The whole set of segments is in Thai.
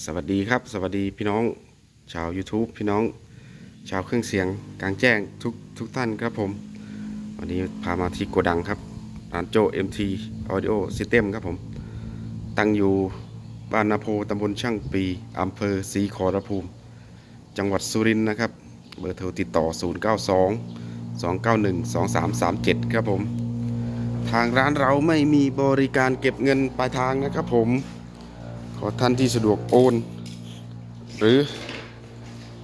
สวัสดีครับ สวัสดีพี่น้องชาว YouTube พี่น้องชาวเครื่องเสียงกลางแจ้งทุกทุกท่านครับผม วันนี้พามาที่โกดังครับร้านโจ MT Audio System ครับผม ตั้งอยู่บ้านนาโพตำบลช่างปีอำเภอศรีขอรภูมิ จังหวัดสุรินทร์นะครับ เบอร์โทรติดต่อ 092 291 2337 ครับผม ทางร้านเราไม่มีบริการเก็บเงินปลายทางนะครับผม อท่านที่สะดวกโอน หรือ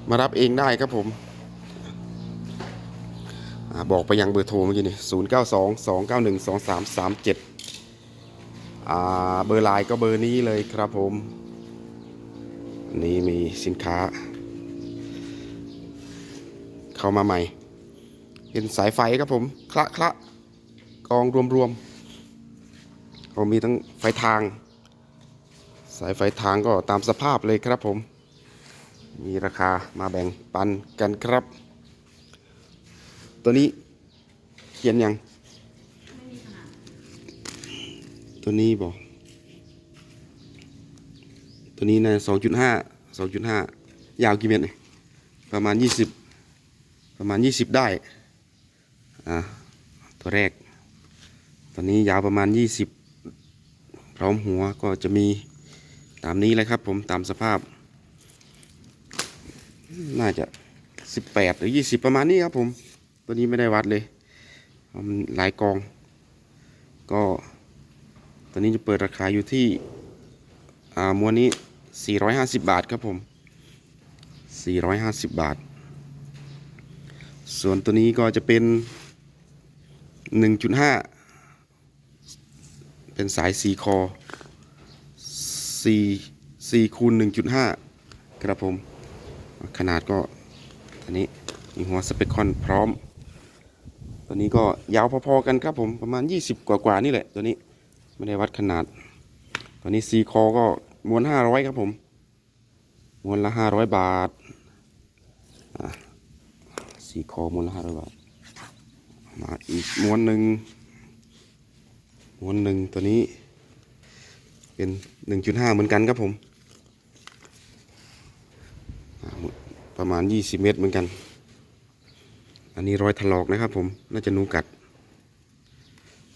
มารับเองได้ครับผมอบอกไปยังเบอร์โทรเมื่อกี้นี่0 9 2 2 9 1 2 3 3 7อ่าเบอร์ไลน์ก็เบอร์นี้เลยครับผม นี่มีสินค้า เข้ามาใหม่ เป็นสายไฟครับผมคละคละกองรวมๆเขามีทั้งไฟทาง สายไฟทางก็ตามสภาพเลยครับผม มีราคามาแบ่งปันกันครับ ตัวนี้เขียนยัง ตัวนี้บอก ตัวนี้นะสองจุดห้าสองจุดห้ายาวกี่เมตรเนี่ยประมาณยี่สิบประมาณยี่สิบได้ อ่า ตัวแรกตัวนี้ยาวประมาณยี่สิบพร้อมหัวก็จะมี ตามนี้เลยครับผมตามสภาพ น่าจะ18หรือ20ประมาณนี้ครับผม ตัวนี้ไม่ได้วัดเลยมันหลายกอง ก็ตอนนี้จะเปิดราคาอยู่ที่อ่ามวนนี้ 450 บาทครับผม 450 บาท ส่วนตัวนี้ก็จะเป็น 1.5 เป็นสายสีคอ 4 4คูณ1.5 ครับผม ขนาดก็อันนี้มีหัวสเปคคอนพร้อม ตัวนี้ก็ยาวพอๆกันครับผมประมาณ 20 กว่าๆนี่แหละ ตัวนี้ไม่ได้วัดขนาด ตัวนี้ซีคอก็ม้วน 500 ครับผมม้วนละ 500 บาทซีคอม้วนละ 500 บาท มาอีกม้วนหนึ่งม้วนหนึ่งตัวนี้ เป็น 1.5 เหมือนกันครับผม ประมาณ 20 เมตรเหมือนกัน อันนี้รอยถลอกนะครับผม น่าจะหนูกัด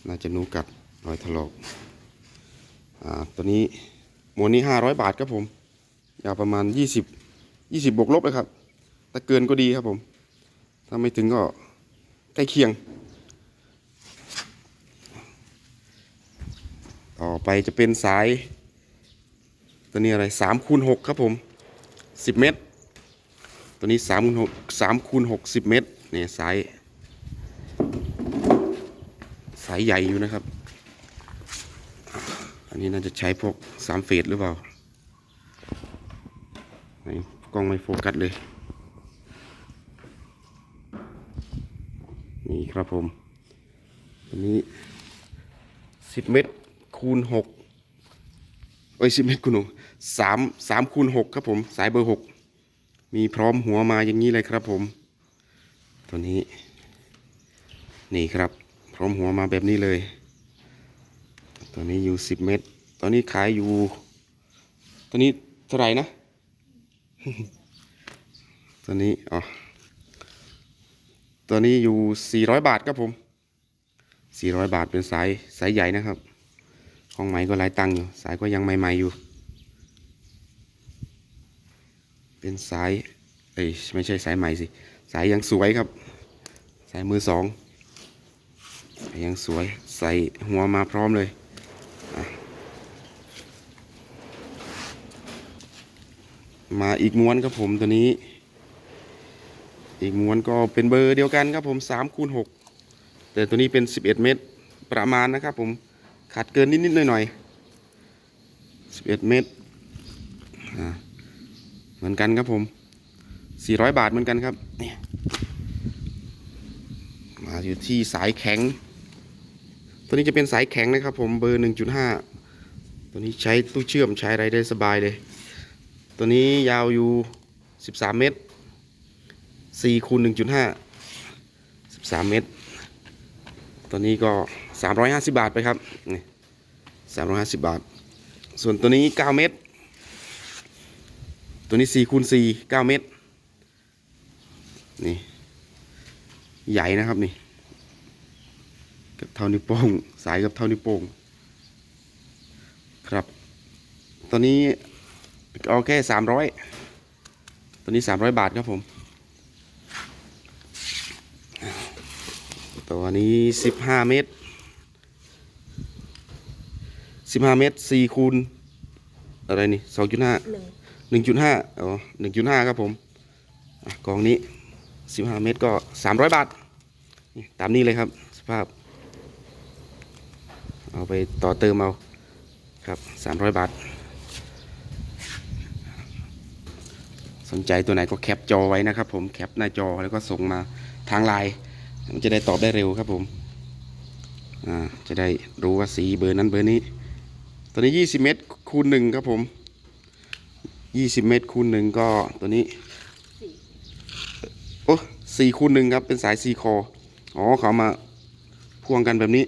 น่าจะหนูกัดรอยถลอก อ่า ตัวนี้หมวนนี้ 500 บาทครับผม ยาวประมาณ 20 20บวกลบเลยครับ ถ้าเกินก็ดีครับผม ถ้าไม่ถึงก็ใกล้เคียง ต่อไปจะเป็นสาย ตัวนี้อะไรสามคูณหกครับผมสิบเมตร ตัวนี้สามคูณหกสามคูณหกสิบเมตรเนี่ยสายสายใหญ่อยู่นะครับ อันนี้น่าจะใช้พวกสามเฟสหรือเปล่าไหนกล้องไม่โฟกัสเลย นี่ครับผมตัวนี้สิบเมตร คูณหกเอ้ยสิบเมตรคูณหกสามสามคูณหกครับผมสายเบอร์หกมีพร้อมหัวมาอย่างนี้เลยครับผม ตัวนี้ นี่ครับ พร้อมหัวมาแบบนี้เลย ตัวนี้อยู่สิบเมตร ตอนนี้ขายอยู่ ตัวนี้เท่าไหร่นะ ตัวนี้อ๋อตัวนี้อยู่สี่ร้อยบาทครับผมสี่ร้อยบาทเป็นสายสายใหญ่นะครับ ของใหม่ก็หลายตังค์อยู่ สายก็ยังใหม่ ๆอยู่ เป็นสาย เอ้ยไม่ใช่สายใหม่สิ สายยังสวยครับ สายมือสองยังสวยใส่หัวมาพร้อมเลย มาอีกม้วนครับผมตัวนี้ อีกม้วนก็เป็นเบอร์เดียวกันครับผม3คูณ6แต่ตัวนี้เป็น 11 เมตรประมาณนะครับผม ขาดเกินนิดๆหน่อยๆ11 เมตรเหมือนกันครับผม 400 บาทเหมือนกันครับ มาอยู่ที่สายแข็ง ตัวนี้จะเป็นสายแข็งนะครับผมเบอร์ 1.5 ตัวนี้ใช้ตู้เชื่อมใช้อะไรได้สบายเลย ตัวนี้ยาวอยู่ 13 เมตร4คูณ1.5 13 เมตร ตัวนี้ก็ 350บาทไปครับนี่350บาท ส่วนตัวนี้9เมตร ตัวนี้สี่คูณสี่เก้าเมตร นี่ ใหญ่นะครับนี่กับเท่านิ้วโป้งสายกับเท่านิ้วโป้งครับตัวนี้เอาแค่สามร้อยตัวนี้สามร้อยบาทครับผม ตัวนี้สิบห้าเมตร สิบห้าเมตรสี่คูณอะไรนี่สองจุดห้าหนึ่งหนึ่งจุดห้าอ๋อหนึ่งจุดห้าครับผมอะกองนี้สิบห้าเมตรก็สามร้อยบาทนี่ตามนี้เลยครับ สภาพ เอาไปต่อเติมเอาครับสามร้อยบาท สนใจตัวไหนก็แคปจอไว้นะครับผมแคปหน้าจอแล้วก็ส่งมาทางไลน์มันจะได้ตอบได้เร็วครับผมอ่าจะได้รู้ว่าสีเบอร์นั้นเบอร์นี้ ตัวนี้ 20 เมตรคูณหนึ่งครับผม 20 เมตรคูณหนึ่งก็ตัวนี้โอ้สี่คูณหนึ่งครับเป็นสายซีคออ๋อเขามาพ่วงกันแบบนี้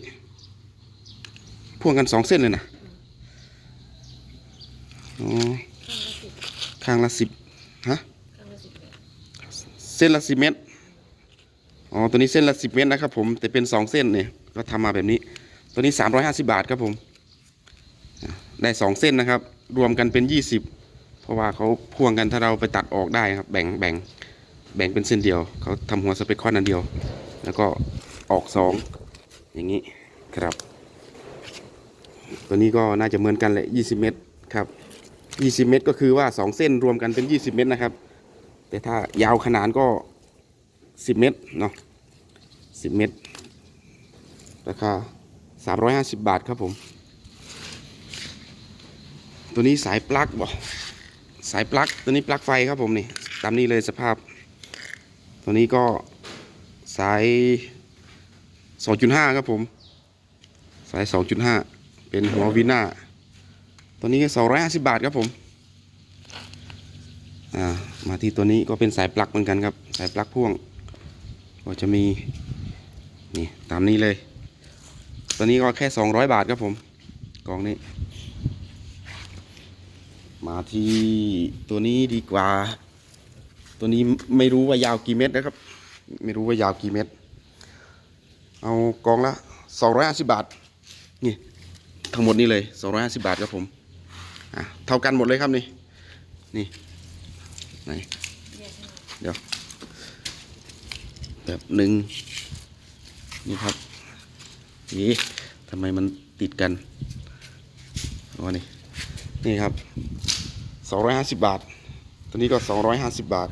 พ่วงกันสองเส้นเลยนะอ๋อข้างละสิบฮะเส้นละสิบเมตรอ๋อตัวนี้เส้นละสิบเมตรนะครับผมแต่เป็นสองเส้นเนี่ยก็ทำมาแบบนี้ ตัวนี้สามร้อยห้าสิบาทครับผม ได้สองเส้นนะครับ รวมกันเป็นยี่สิบเพราะว่าเขาพ่วงกันถ้าเราไปตัดออกได้ครับ แบ่งแบ่งแบ่งเป็นเส้นเดียว เขาทำหัวสเปคคอนอันเดียว แล้วก็ออกสองอย่างนี้ครับ ตัวนี้ก็น่าจะเหมือนกันแหละยี่สิบเมตรครับยี่สิบเมตรก็คือว่าสองเส้นรวมกันเป็นยี่สิบเมตรนะครับ แต่ถ้ายาวขนานก็สิบเมตรเนาะสิบเมตรราคาสามร้อยห้าสิบบาทครับผม ตัวนี้สายปลั๊กบ่สายปลั๊กตัวนี้ปลั๊กไฟครับผมนี่ตามนี้เลยสภาพ ตัวนี้ก็สายสองจุดห้าครับผม สายสองจุดห้าเป็นหัววิน่าตัวนี้ก็สองร้อยห้าสิบาทครับผมอ่ามาที่ตัวนี้ก็เป็นสายปลั๊กเหมือนกันครับ สายปลั๊กพ่วง ก็จะมีนี่ตามนี้เลย ตัวนี้ก็แค่สองร้อยบาทครับผมกล่องนี้ มาที่ตัวนี้ดีกว่า ตัวนี้ไม่รู้ว่ายาวกี่เมตรนะครับ ไม่รู้ว่ายาวกี่เมตร เอากองละสองร้อยห้าสิบบาท นี่ทั้งหมดนี้เลยสองร้อยห้าสิบาทครับผมอะเท่ากันหมดเลยครับนี่ นี่ไหนเดี๋ยวแบบหนึ่งนี่ครับนี่ทำไมมันติดกันอ๋อนี่นี่ครับ สองร้อยห้าสิบบาท ตัวนี้ก็สองร้อยห้าสิบบาท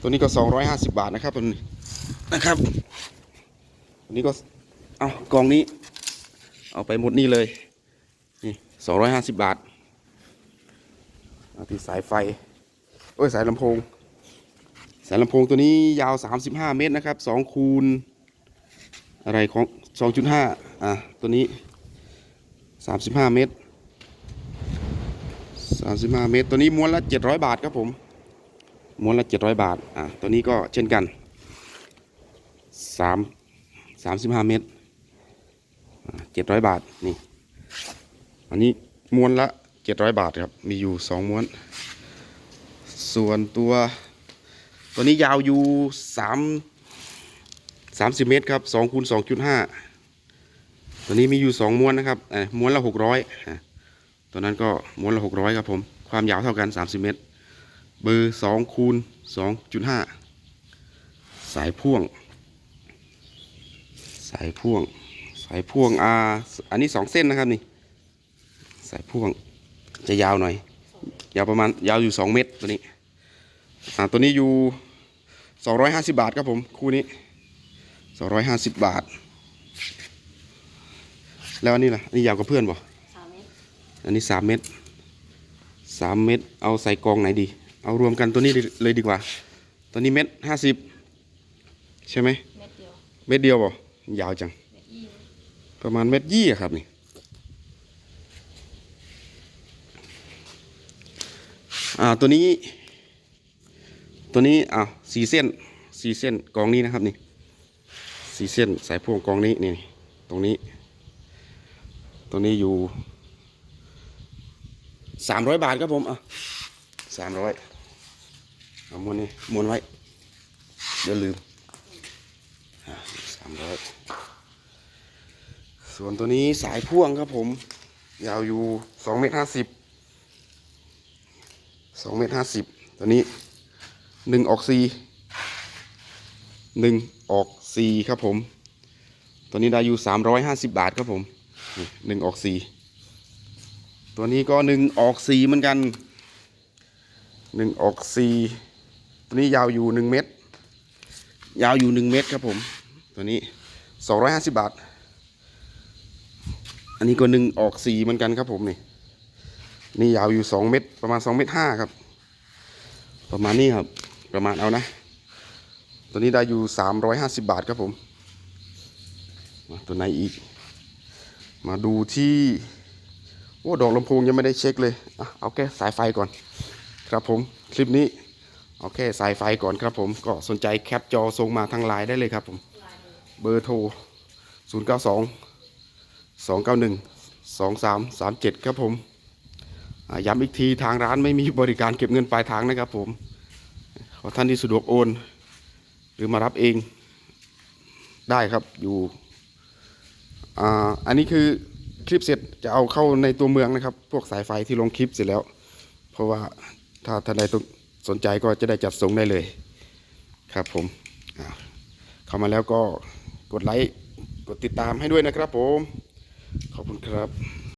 ตัวนี้ก็สองร้อยห้าสิบบาทนะครับตัวนี้นะครับตัวนี้ก็เอากองนี้ เอาไปหมดนี่เลยนี่สองร้อยห้าสิบบาทเอาที่สายไฟโอ้ยสายลำโพง สายลำโพงตัวนี้ยาว 35 เมตรนะครับ2คูณอะไรของ 2.5 อะ ตัวนี้ 35 เมตร 35เมตร ตัวนี้ม้วนละ700บาทครับผม ม้วนละ700บาท อะ ตัวนี้ก็เช่นกัน3 35เมตรอะ700บาท นี่ อันนี้ม้วนละ700บาทครับ มีอยู่2ม้วน ส่วนตัว ตัวนี้ยาวอยู่สามสามสิบเมตรครับสองคูณสองจุดห้าตัวนี้มีอยู่สองม้วนนะครับอ่อม้วนละหกร้อย ตัวนั้นก็ม้วนละหกร้อยครับผม ความยาวเท่ากันสามสิบเมตร เบอร์สองคูณสองจุดห้าสายพ่วง สายพ่วง สายพ่วงอาอันนี้สองเส้นนะครับนี่ สายพ่วงจะยาวหน่อย ยาวประมาณยาวอยู่สองเมตรตัวนี้อ่าตัวนี้อยู่สองร้อยห้าสิบาทครับผม คู่นี้สองร้อยห้าสิบบาท แล้วอันนี้ล่ะอันนี้ยาวกว่าเพื่อนบ่ อันนี้สามเม็ดสามเม็ดเอาใส่กองไหนดี เอารวมกันตัวนี้เลยดีกว่า ตัวนี้เม็ดห้าสิบใช่ไหมเม็ดเดียวเม็ดเดียวบ่ยาวจังเม็ดยี่ประมาณเม็ดยี่อะครับนี่อ่าตัวนี้ ตัวนี้อ่าสี่เส้นสี่เส้นกองนี้นะครับนี่สี่เส้นสายพ่วงกองนี้นี่ตรงนี้ ตัวนี้อยู่ สามร้อยบาทครับผมอะสามร้อยเอาม้วนนี่ม้วนไว้ เดี๋ยวลืมสามร้อยส่วนตัวนี้สายพ่วงครับผม ยาวอยู่สองเมตรห้าสิบสองเมตรห้าสิบตัวนี้หนึ่งออกซีหนึ่งออกซีครับผม ตัวนี้ได้อยู่สามร้อยห้าสิบบาทครับผมหนึ่งออกซี ตัวนี้ก็หนึ่งออกซีเหมือนกันหนึ่งออกซีตัวนี้ยาวอยู่หนึ่งเมตร ยาวอยู่หนึ่งเมตรครับผม ตัวนี้สองร้อยห้าสิบบาท อันนี้ก็หนึ่งออกสีเหมือนกันครับผมนี่ นี่ยาวอยู่สองเมตร ประมาณสองเมตรห้าครับ ประมาณนี้ครับ ประมาณเอานะ ตัวนี้ได้อยู่สามร้อยห้าสิบบาทครับผม มาตัวไหนอีก มาดูที่ โอ้ดอกลำโพงยังไม่ได้เช็คเลยอะเอาแค่สายไฟก่อน ครับผมคลิปนี้เอาแค่สายไฟก่อนครับผมก็สนใจแคปจอส่งมาทางไลน์ได้เลยครับผมเบอร์โทร 0 9 2 2 9 1 2 3 3 7 ครับผมย้ำอีกทีทางร้านไม่มีบริการเก็บเงินปลายทางนะครับผมขอท่านที่สะดวกโอน หรือมารับเองได้ครับอยู่ อ่า อันนี้คือ คลิปเสร็จจะเอาเข้าในตัวเมืองนะครับ พวกสายไฟที่ลงคลิปเสร็จแล้ว เพราะว่าถ้าท่านใดต้องสนใจก็จะได้จัดส่งได้เลยครับผมเข้ามาแล้วก็กดไลค์กดติดตามให้ด้วยนะครับผม ขอบคุณครับ